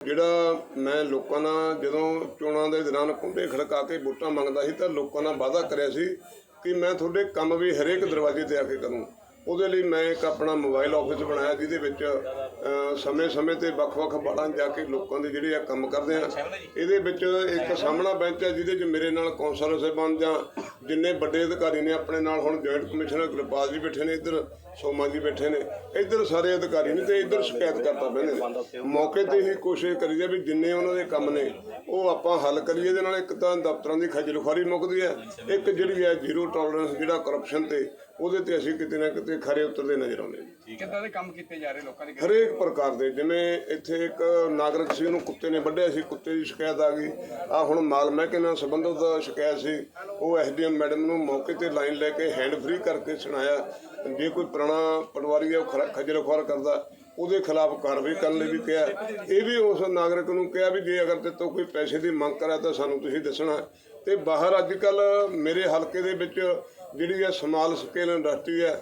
ਜਿਹੜਾ ਮੈਂ ਲੋਕਾਂ ਨਾਲ ਜਦੋਂ ਚੋਣਾਂ ਦੇ ਦੌਰਾਨ ਕੁੰਡੇ ਖੜਕਾ ਕੇ ਵੋਟਾਂ ਮੰਗਦਾ ਸੀ ਤਾਂ ਲੋਕਾਂ ਨਾਲ ਵਾਅਦਾ ਕਰਿਆ ਸੀ ਕਿ ਮੈਂ ਤੁਹਾਡੇ ਕੰਮ ਵੀ ਹਰੇਕ ਦਰਵਾਜ਼ੇ ਤੇ ਆ ਕੇ ਕਰੂੰ। ਉਹਦੇ ਲਈ ਮੈਂ ਇੱਕ ਆਪਣਾ ਮੋਬਾਈਲ ਆਫਿਸ ਬਣਾਇਆ ਜਿਹਦੇ ਵਿੱਚ ਸਮੇਂ-ਸਮੇਂ ਤੇ ਵੱਖ-ਵੱਖ ਬਾੜਾਂ ਜਾ ਕੇ ਲੋਕਾਂ ਦੇ ਜਿਹੜੇ ਆ ਕੰਮ ਕਰਦੇ ਆ। ਇਹਦੇ ਵਿੱਚ ਇੱਕ ਸਾਹਮਣਾ ਬੈਂਚ ਹੈ ਜਿਹਦੇ 'ਚ ਮੇਰੇ ਨਾਲ ਕੌਂਸਲਰ ਸਾਹਿਬਾਨ ਜਾਂ ਜਿੰਨੇ ਵੱਡੇ ਅਧਿਕਾਰੀ ਨੇ ਆਪਣੇ ਨਾਲ ਹੁਣ ਜੁਆਇੰਟ ਕਮਿਸ਼ਨਰ ਗੁਰਪਾਲ ਜੀ ਬੈਠੇ ਨੇ, ਇੱਧਰ ਸੋਮਾ ਜੀ ਬੈਠੇ ਨੇ, ਇੱਧਰ ਸਾਰੇ ਅਧਿਕਾਰੀ ਨੇ ਤੇ ਇੱਧਰ ਸ਼ਿਕਾਇਤ ਕਰਤਾ ਬੈਠੇ ਨੇ। ਮੌਕੇ ਤੇ ਹੀ ਕੋਸ਼ਿਸ਼ ਕਰੀਏ ਵੀ ਜਿੰਨੇ ਉਹਨਾਂ ਦੇ ਕੰਮ ਨੇ, ਉਹ ਆਪਾਂ ਹੱਲ ਕਰੀਏ। ਇਹਦੇ ਨਾਲ ਇੱਕ ਤਾਂ ਦਫ਼ਤਰਾਂ ਦੀ ਖੱਜਲਖੁਆਰੀ ਮੁੱਕਦੀ ਹੈ ਇੱਕ ਜਿਹੜੀ ਹੈ ਜ਼ੀਰੋ ਟੋਲਰੈਂਸ ਜਿਹੜਾ ਕਰਪਸ਼ਨ ਤੇ ਉਹਦੇ ਤੇ ਅਸੀਂ ਕਿਤੇ ਨਾ ਕਿਤੇ ਖਰੇ ਉਤਰਦੇ ਨਜ਼ਰ ਆਉਂਦੇ ਹਾਂ ਕਿੱਦਾਂ ਦੇ ਕੰਮ ਕੀਤੇ ਜਾ ਰਹੇ ਲੋਕਾਂ ਦੇ ਹਰੇਕ ਪ੍ਰਕਾਰ ਦੇ ਜਿਵੇਂ ਇੱਥੇ ਇੱਕ ਨਾਗਰਿਕ ਸੀ ਉਹਨੂੰ ਕੁੱਤੇ ਨੇ ਵੱਢਿਆ ਸੀ ਕੁੱਤੇ ਦੀ ਸ਼ਿਕਾਇਤ ਆ ਗਈ। ਆ ਹੁਣ ਮਾਲ ਮਹਿਕਮੇ ਨਾਲ ਸੰਬੰਧਿਤ ਸ਼ਿਕਾਇਤ ਸੀ। ਉਹ ਐਸਡੀਐਮ ਮੈਡਮ ਨੂੰ ਮੌਕੇ ਤੇ ਲਾਈਨ ਲੈ ਕੇ ਹੈਂਡ ਫ੍ਰੀ ਕਰਕੇ ਸੁਣਾਇਆ। ਜੇ ਕੋਈ ਪੁਰਾਣਾ ਪਟਵਾਰੀ ਹੈ ਉਹ ਖੱਜਲ ਖੁਆਰ ਕਰਦਾ। ਉਹਦੇ ਖਿਲਾਫ ਕਾਰਵਾਈ ਕਰਨ ਲਈ ਵੀ ਕਿਹਾ। ਇਹ ਵੀ ਉਸ ਨਾਗਰਿਕ ਨੂੰ ਕਿਹਾ ਵੀ ਜੇ ਅਗਰ ਤੇ ਤੋਂ ਕੋਈ ਪੈਸੇ ਦੀ ਮੰਗ ਕਰਾ ਤਾਂ ਸਾਨੂੰ ਤੁਸੀਂ ਦੱਸਣਾ। ਤੇ ਬਾਹਰ ਅੱਜ ਕੱਲ ਮੇਰੇ ਹਲਕੇ ਦੇ ਵਿੱਚ ਜਿਹੜੀ ਹੈ ਸਮਾਲ ਸਕੇਲ ਇੰਡਸਟਰੀ ਹੈ,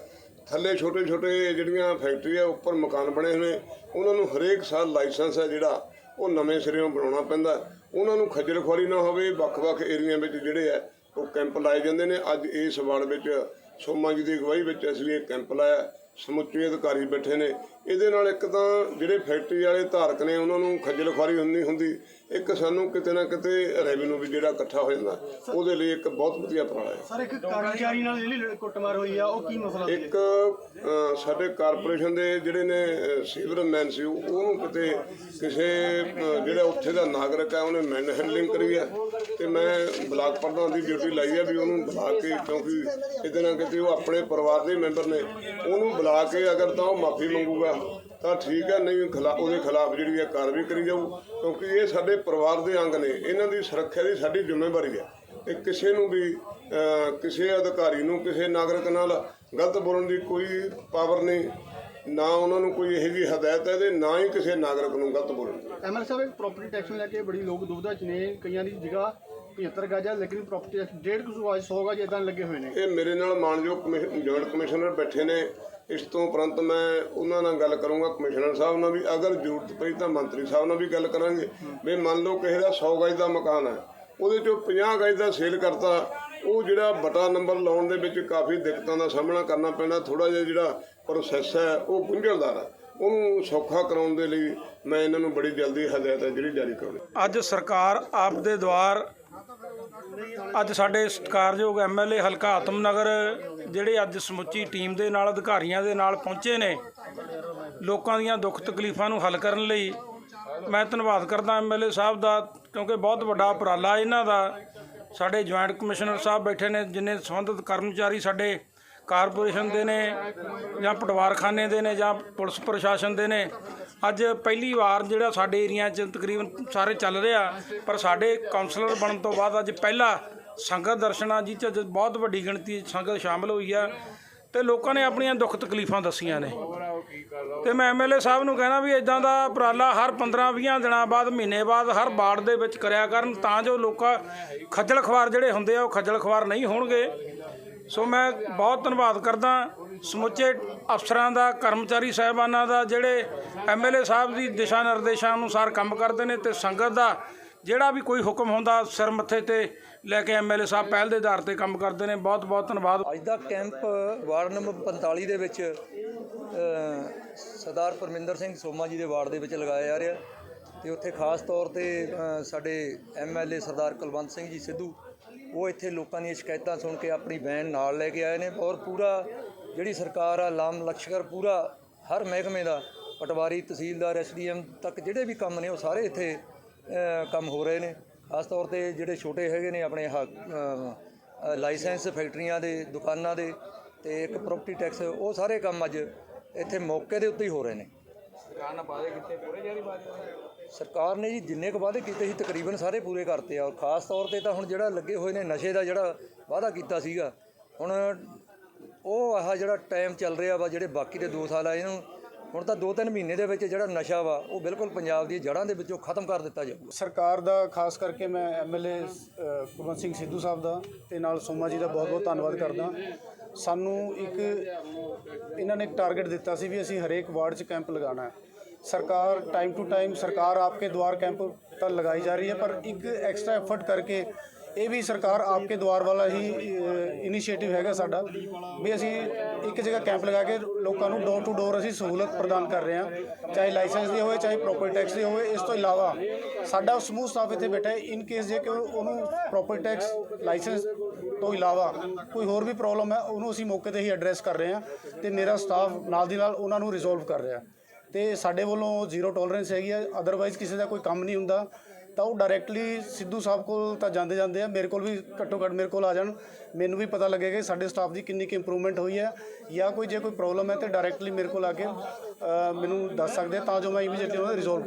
ਥੱਲੇ ਛੋਟੇ ਛੋਟੇ ਜਿਹੜੀਆਂ ਫੈਕਟਰੀਆਂ ਉੱਪਰ ਮਕਾਨ ਬਣੇ ਹੋਏ ਨੇ ਉਹਨਾਂ ਨੂੰ ਹਰੇਕ ਸਾਲ ਲਾਇਸੈਂਸ ਹੈ ਜਿਹੜਾ, ਉਹ ਨਵੇਂ ਸਿਰਿਓਂ ਬਣਾਉਣਾ ਪੈਂਦਾ ਉਹਨਾਂ ਨੂੰ ਖੱਜਲ ਖੁਆਰੀ ਨਾ ਹੋਵੇ ਵੱਖ-ਵੱਖ ਏਰੀਆ ਵਿੱਚ ਜਿਹੜੇ ਆ ਉਹ ਕੈਂਪ ਲਾਏ ਜਾਂਦੇ ਨੇ। ਅੱਜ ਇਸ ਵਾਰਡ ਵਿੱਚ ਸੋਮਾ ਜੀ ਦੀ ਅਗਵਾਈ ਵਿੱਚ ਅਸੀਂ ਇਹ ਕੈਂਪ ਲਾਇਆ ਸਮੁੱਚੇ ਅਧਿਕਾਰੀ ਬੈਠੇ ਨੇ। ਇਹਦੇ ਨਾਲ ਇੱਕ ਤਾਂ ਜਿਹੜੇ ਫੈਕਟਰੀ ਵਾਲੇ ਧਾਰਕ ਨੇ, ਉਹਨਾਂ ਨੂੰ ਖੱਜਲ ਖੁਆਰੀ ਹੁੰਦੀ ਹੁੰਦੀ ਇੱਕ ਸਾਨੂੰ ਕਿਤੇ ਨਾ ਕਿਤੇ ਰੈਵਨਿਊ ਵੀ ਜਿਹੜਾ ਇਕੱਠਾ ਹੋ ਜਾਂਦਾ ਉਹਦੇ ਲਈ ਇੱਕ ਬਹੁਤ ਵਧੀਆ ਉਪਰਾਲਾ ਹੈ। ਸਰ ਇੱਕ ਕਰਮਚਾਰੀ ਨਾਲ ਜਿਹੜੀ ਕੁੱਟਮਾਰ ਹੋਈ ਆ ਉਹ ਕੀ ਮਸਲਾ ਇੱਕ ਅ, ਸਾਡੇ ਕਾਰਪੋਰੇਸ਼ਨ ਦੇ ਜਿਹੜੇ ਨੇ ਸੀਵਰਮੈਨ ਸੀ ਉਹ- ਉਹਨੂੰ ਕਿਤੇ ਕਿਸੇ ਅ, ਜਿਹੜਾ ਉੱਥੇ ਦਾ ਨਾਗਰਿਕ ਹੈ ਉਹਨੇ ਮੈਨ ਹੈਂਡਲਿੰਗ ਕਰੀ ਹੈ ਤੇ ਮੈਂ ਬਲਾਕ ਪ੍ਰਧਾਨ ਦੀ ਡਿਊਟੀ ਲਾਈ ਹੈ ਵੀ ਉਹਨੂੰ ਬੁਲਾ ਕੇ ਕਿਉਂਕਿ ਕਿਤੇ ਨਾ ਕਿਤੇ ਉਹ ਆਪਣੇ ਪਰਿਵਾਰ ਦੇ ਮੈਂਬਰ ਨੇ ਉਹਨੂੰ ਬੁਲਾ ਕੇ ਅਗਰ ਤਾਂ ਉਹ ਮਾਫੀ ਮੰਗੂਗਾ ਤਾਂ ਠੀਕ ਹੈ, ਨਹੀਂ, ਖਿਲਾ, ਉਹਦੇ ਖਿਲਾਫ ਜਿਹੜੀ ਹੈ ਕਾਰਵਾਈ ਕਰੀ ਜਾਊ, ਕਿਉਂਕਿ ਇਹ ਸਾਡੇ ਪਰਿਵਾਰ ਦੇ ਅੰਗ ਨੇ, ਇਹਨਾਂ ਦੀ ਸੁਰੱਖਿਆ ਦੀ ਸਾਡੀ ਜ਼ਿੰਮੇਵਾਰੀ ਹੈ। ਤੇ ਕਿਸੇ ਨੂੰ ਵੀ ਕਿਸੇ ਅਧਿਕਾਰੀ ਨੂੰ, ਕਿਸੇ ਨਾਗਰਿਕ ਨਾਲ ਗਲਤ ਬੋਲਣ ਦੀ ਕੋਈ ਪਾਵਰ ਨਹੀਂ, ਨਾ ਉਹਨਾਂ ਨੂੰ ਕੋਈ ਇਹੋ ਜਿਹੀ ਹਦਾਇਤ ਹੈ ਤੇ ਨਾ ਹੀ ਕਿਸੇ ਨਾਗਰਿਕ ਨੂੰ ਗਲਤ ਬੋਲਣ ਦੀ। ਐਮਐਲ ਸਾਹਿਬ ਇੱਕ ਪ੍ਰਾਪਰਟੀ ਟੈਕਸ ਨੂੰ ਲੈ ਕੇ ਬੜੀ ਲੋਕ ਦੁਬਿਧਾ ਚ ਨੇ, ਕਈਆਂ ਦੀ ਜਗ੍ਹਾ 75 ਗਜ ਆ ਲੇਕਿਨ ਪ੍ਰਾਪਰਟੀ ਟੈਕਸ 150 ਗਜ 100 ਗਜ ਇਦਾਂ ਲੱਗੇ ਹੋਏ ਨੇ। ਇਹ ਮੇਰੇ ਨਾਲ ਮਾਨਯੋਗ ਕਮਿਸ਼ਨ- ਜੁਆਇੰਟ ਕਮਿਸ਼ਨਰ ਬੈਠੇ ਨੇ। ਇਸ ਤੋਂ ਉਪਰੰਤ ਮੈਂ ਉਹਨਾਂ ਨਾਲ ਗੱਲ ਕਰੂੰਗਾ ਕਮਿਸ਼ਨਰ ਸਾਹਿਬ ਨਾਲ ਵੀ। ਅਗਰ ਜ਼ਰੂਰਤ ਪਈ ਤਾਂ ਮੰਤਰੀ ਸਾਹਿਬ ਨਾਲ ਵੀ ਗੱਲ ਕਰਾਂਗੇ। ਵੀ ਮੰਨ ਲਓ ਕਿਸੇ ਦਾ 100 ਗਜ ਦਾ ਮਕਾਨ ਹੈ ਉਹਦੇ ਚੋਂ 50 ਗਜ ਦਾ ਸੇਲ ਕਰਤਾ ਉਹ ਜਿਹੜਾ ਬਟਾ ਨੰਬਰ ਲਾਉਣ ਦੇ ਵਿੱਚ ਕਾਫੀ ਦਿੱਕਤਾਂ ਦਾ ਸਾਹਮਣਾ ਕਰਨਾ ਪੈਣਾ ਥੋੜਾ ਜਿਹਾ ਜਿਹੜਾ ਪ੍ਰੋਸੈਸ ਹੈ ਉਹ ਗੁੰਝਲਦਾਰ ਹੈ। ਉਹਨੂੰ ਸੌਖਾ ਕਰਾਉਣ ਦੇ ਲਈ ਮੈਂ ਇਹਨਾਂ ਨੂੰ ਬੜੀ ਜਲਦੀ ਹਦਾਇਤ ਹੈ ਜਿਹੜੀ ਜਾਰੀ ਕਰਾਉਣੀ। ਅੱਜ ਸਰਕਾਰ ਆਪ ਦੇ ਦੁਆਰ ਅੱਜ ਸਾਡੇ ਸਤਿਕਾਰਯੋਗ ਐਮਐਲਏ ਹਲਕਾ ਆਤਮਨਗਰ, ਜਿਹੜੇ ਅੱਜ ਸਮੁੱਚੀ ਟੀਮ ਦੇ ਨਾਲ, ਅਧਿਕਾਰੀਆਂ ਦੇ ਨਾਲ ਪਹੁੰਚੇ ਨੇ, ਲੋਕਾਂ ਦੀਆਂ ਦੁੱਖ ਤਕਲੀਫਾਂ ਨੂੰ ਹੱਲ ਕਰਨ ਲਈ ਮੈਂ ਧੰਨਵਾਦ ਕਰਦਾ ਐਮਐਲਏ ਸਾਹਿਬ ਦਾ, ਕਿਉਂਕਿ ਬਹੁਤ ਵੱਡਾ ਉਪਰਾਲਾ ਇਹਨਾਂ ਦਾ। ਸਾਡੇ ਜੁਆਇੰਟ ਕਮਿਸ਼ਨਰ ਸਾਹਿਬ ਬੈਠੇ ਨੇ, ਜਿੰਨੇ ਸੰਬੰਧਿਤ ਕਰਮਚਾਰੀ ਸਾਡੇ ਕਾਰਪੋਰੇਸ਼ਨ ਦੇ ਨੇ ਜਾਂ ਪਟਵਾਰਖਾਨੇ ਦੇ ਨੇ ਜਾਂ ਪੁਲਿਸ ਪ੍ਰਸ਼ਾਸਨ ਦੇ ਨੇ ਅੱਜ ਪਹਿਲੀ ਵਾਰ ਜਿਹੜਾ ਸਾਡੇ ਏਰੀਆ 'ਚ ਤਕਰੀਬਨ ਸਾਰੇ ਚੱਲ ਰਿਹਾ ਪਰ ਸਾਡੇ ਕਾਉਂਸਲਰ ਬਣਨ ਤੋਂ ਬਾਅਦ ਅੱਜ ਪਹਿਲਾ ਸੰਗਤ ਦਰਸ਼ਨਾ ਜੀ 'ਚ ਅੱਜ ਬਹੁਤ ਵੱਡੀ ਗਿਣਤੀ ਸੰਗਤ ਸ਼ਾਮਲ ਹੋਈ ਆ ਤੇ ਲੋਕਾਂ ਨੇ ਆਪਣੀਆਂ ਦੁੱਖ ਤਕਲੀਫਾਂ ਦੱਸੀਆਂ ਨੇ। ਤੇ ਮੈਂ ਐਮਐਲਏ ਸਾਹਿਬ ਨੂੰ ਕਹਿਣਾ ਵੀ ਇਦਾਂ ਦਾ ਉਪਰਾਲਾ ਹਰ 15-20 ਦਿਨਾਂ ਬਾਅਦ, ਮਹੀਨੇ ਬਾਅਦ ਹਰ ਵਾਰਡ ਦੇ ਵਿੱਚ ਕਰਿਆ ਕਰਨ ਤਾਂ ਜੋ ਲੋਕਾਂ ਖੱਜਲ ਖਵਾਰ ਜਿਹੜੇ ਹੁੰਦੇ ਆ ਉਹ ਖੱਜਲ ਖਵਾਰ ਨਹੀਂ ਹੋਣਗੇ। ਸੋ ਮੈਂ ਬਹੁਤ ਧੰਨਵਾਦ ਕਰਦਾ ਸਮੁੱਚੇ ਅਫਸਰਾਂ ਦਾ ਕਰਮਚਾਰੀ ਸਾਹਿਬਾਨਾਂ ਦਾ ਜਿਹੜੇ ਐਮਐਲਏ ਸਾਹਿਬ ਦੀ ਦਿਸ਼ਾ ਨਿਰਦੇਸ਼ਾਂ ਅਨੁਸਾਰ ਕੰਮ ਕਰਦੇ ਨੇ ਤੇ ਸੰਗਤ ਦਾ ਜਿਹੜਾ ਵੀ ਕੋਈ ਹੁਕਮ ਹੁੰਦਾ ਸਿਰ ਮੱਥੇ ਤੇ ਲੈ ਕੇ ਐਮਐਲਏ ਸਾਹਿਬ ਪਹਿਲ ਦੇ ਆਧਾਰ ਤੇ ਕੰਮ ਕਰਦੇ ਨੇ। ਬਹੁਤ ਬਹੁਤ ਧੰਨਵਾਦ। ਅੱਜ ਦਾ ਕੈਂਪ ਵਾਰਡ ਨੰਬਰ 45 ਦੇ ਵਿੱਚ ਸਰਦਾਰ ਪਰਮਿੰਦਰ ਸਿੰਘ ਸੋਮਾ ਜੀ ਦੇ ਵਾਰਡ ਦੇ ਵਿੱਚ ਲਗਾਇਆ ਜਾ ਰਿਹਾ ਤੇ ਉੱਥੇ ਖਾਸ ਤੌਰ ਤੇ ਅ, ਸਾਡੇ ਐਮਐਲਏ ਸਰਦਾਰ ਕੁਲਵੰਤ ਸਿੰਘ ਜੀ ਸਿੱਧੂ ਉਹ ਇੱਥੇ ਲੋਕਾਂ ਦੀਆਂ ਸ਼ਿਕਾਇਤਾਂ ਸੁਣ ਕੇ ਆਪਣੀ ਵੈਨ ਨਾਲ ਲੈ ਕੇ ਆਏ ਨੇ ਔਰ ਪੂਰਾ ਜਿਹੜੀ ਸਰਕਾਰ ਆ ਲਾਮ ਲਸ਼ਕਰ ਪੂਰਾ ਹਰ ਮਹਿਕਮੇ ਦਾ ਪਟਵਾਰੀ ਤਹਿਸੀਲਦਾਰ ਐਸਡੀਐਮ ਤੱਕ ਜਿਹੜੇ ਵੀ ਕੰਮ ਨੇ ਉਹ ਸਾਰੇ ਇੱਥੇ ਕੰਮ ਹੋ ਰਹੇ ਨੇ। ਖਾਸ ਤੌਰ ਤੇ ਜਿਹੜੇ ਛੋਟੇ ਹੈਗੇ ਨੇ ਆਪਣੇ ਆਹ, ਅ, ਲਾਇਸੈਂਸ ਫੈਕਟਰੀਆਂ ਦੇ ਦੁਕਾਨਾਂ ਦੇ ਤੇ ਇੱਕ ਪ੍ਰਾਪਰਟੀ ਟੈਕਸ ਉਹ ਸਾਰੇ ਕੰਮ ਅੱਜ ਇੱਥੇ ਮੌਕੇ ਦੇ ਉੱਤੇ ਹੀ ਹੋ ਰਹੇ ਨੇ। ਸਰਕਾਰ ਨੇ ਜੀ ਜਿੰਨੇ ਕੁ ਵਾਅਦੇ ਕੀਤੇ ਸੀ ਤਕਰੀਬਨ ਸਾਰੇ ਪੂਰੇ ਕਰਤੇ ਆ। ਔਰ ਖਾਸ ਤੌਰ ਤੇ ਤਾਂ ਹੁਣ ਜਿਹੜਾ ਲੱਗੇ ਹੋਏ ਨੇ ਨਸ਼ੇ ਦਾ ਜਿਹੜਾ ਵਾਅਦਾ ਕੀਤਾ ਸੀਗਾ, ਹੁਣ ਉਹ ਆਹ ਜਿਹੜਾ ਟਾਈਮ ਚੱਲ ਰਿਹਾ ਵਾ, ਜਿਹੜੇ ਬਾਕੀ ਦੇ 2 ਸਾਲ ਆ ਇਹਨੂੰ ਹੁਣ ਤਾਂ 2-3 ਮਹੀਨੇ ਦੇ ਵਿੱਚ ਜਿਹੜਾ ਨਸ਼ਾ ਵਾ, ਉਹ ਬਿਲਕੁਲ ਪੰਜਾਬ ਦੀਆਂ ਜੜ੍ਹਾਂ ਦੇ ਵਿੱਚੋਂ ਖਤਮ ਕਰ ਦਿੱਤਾ ਜਾਊਗਾ। ਸਰਕਾਰ ਦਾ ਖਾਸ ਕਰਕੇ ਮੈਂ ਐਮਐਲਏ ਕੁਲਵੰਤ ਸਿੰਘ ਸਿੱਧੂ ਸਾਹਿਬ ਦਾ ਤੇ ਨਾਲ ਸੋਮਾ ਜੀ ਦਾ ਬਹੁਤ ਬਹੁਤ ਧੰਨਵਾਦ ਕਰਦਾ। ਸਾਨੂੰ ਇੱਕ, ਇਹਨਾਂ ਨੇ ਇੱਕ ਟਾਰਗੇਟ ਦਿੱਤਾ ਸੀ ਵੀ ਅਸੀਂ ਹਰੇਕ ਵਾਰਡ 'ਚ ਕੈਂਪ ਲਗਾਉਣਾ ਹੈ। ਸਰਕਾਰ ਟਾਈਮ ਟੂ ਟਾਈਮ ਸਰਕਾਰ ਆਪਕੇ ਦੁਆਰ ਕੈਂਪ ਤਾਂ ਲਗਾਈ ਜਾ ਰਹੀ ਹੈ, ਪਰ ਇੱਕ ਐਕਸਟਰਾ ਐਫਰਟ ਕਰਕੇ ਇਹ ਵੀ ਸਰਕਾਰ ਆਪਕੇ ਦੁਆਰ ਵਾਲਾ ਹੀ ਇਨੀਸ਼ੀਏਟਿਵ ਹੈਗਾ ਸਾਡਾ। ਵੀ ਅਸੀਂ ਇੱਕ ਜਗ੍ਹਾ ਕੈਂਪ ਲਗਾ ਕੇ ਲੋਕਾਂ ਨੂੰ ਡੋਰ ਟੂ ਡੋਰ ਅਸੀਂ ਸਹੂਲਤ ਪ੍ਰਦਾਨ ਕਰ ਰਹੇ ਹਾਂ, ਚਾਹੇ ਲਾਇਸੈਂਸ ਦੀ ਹੋਵੇ, ਚਾਹੇ ਪ੍ਰੋਪਰਟੀ ਟੈਕਸ ਦੀ ਹੋਵੇ। ਇਸ ਤੋਂ ਇਲਾਵਾ ਸਾਡਾ ਸਮੂਹ ਸਟਾਫ ਇੱਥੇ ਬੈਠਾ ਹੈ। ਇਨ ਕੇਸ ਜੇ ਕਿ ਉਹਨੂੰ ਪ੍ਰੋਪਰਟੀ ਟੈਕਸ ਲਾਇਸੈਂਸ ਤੋਂ ਇਲਾਵਾ ਕੋਈ ਹੋਰ ਵੀ ਪ੍ਰੋਬਲਮ ਹੈ, ਉਹਨੂੰ ਅਸੀਂ ਮੌਕੇ ਤੇ ਹੀ ਐਡਰੈਸ ਕਰ ਰਹੇ ਹਾਂ ਤੇ ਮੇਰਾ ਸਟਾਫ ਨਾਲ ਦੀ ਨਾਲ ਉਹਨਾਂ ਨੂੰ ਰਿਜ਼ੋਲਵ ਕਰ ਰਿਹਾ। ਤੇ ਸਾਡੇ ਵੱਲੋਂ ਜ਼ੀਰੋ ਟੋਲਰੈਂਸ ਹੈਗੀ ਹੈ ਅਦਰਵਾਈਜ਼ ਕਿਸੇ ਦਾ ਕੋਈ ਕੰਮ ਨਹੀਂ ਹੁੰਦਾ। ਤਾਂ ਉਹ ਡਾਇਰੈਕਟਲੀ ਸਿੱਧੂ ਸਾਹਿਬ ਕੋਲ ਤਾਂ ਜਾਂਦੇ ਜਾਂਦੇ ਆ ਮੇਰੇ ਕੋਲ ਵੀ ਘੱਟੋ ਘੱਟ ਮੇਰੇ ਕੋਲ ਆ ਜਾਣ। ਮੈਨੂੰ ਵੀ ਪਤਾ ਲੱਗੇਗਾ ਕਿ ਸਾਡੇ ਸਟਾਫ ਦੀ ਕਿੰਨੀ ਕੁ ਇੰਪਰੂਵਮੈਂਟ ਹੋਈ ਹੈ ਜਾਂ ਕੋਈ ਜੇ ਕੋਈ ਪ੍ਰੋਬਲਮ ਹੈ ਤੇ ਡਾਇਰੈਕਟਲੀ ਮੇਰੇ ਕੋਲ ਆ ਕੇ ਅ, ਮੈਨੂੰ ਦੱਸ ਸਕਦੇ ਆ ਤਾਂ ਜੋ ਮੈਂ ਇਮੀਡੀਏਟਲੀ ਉਹਨਾਂ ਦਾ ਰਿਜ਼ੋਲਵ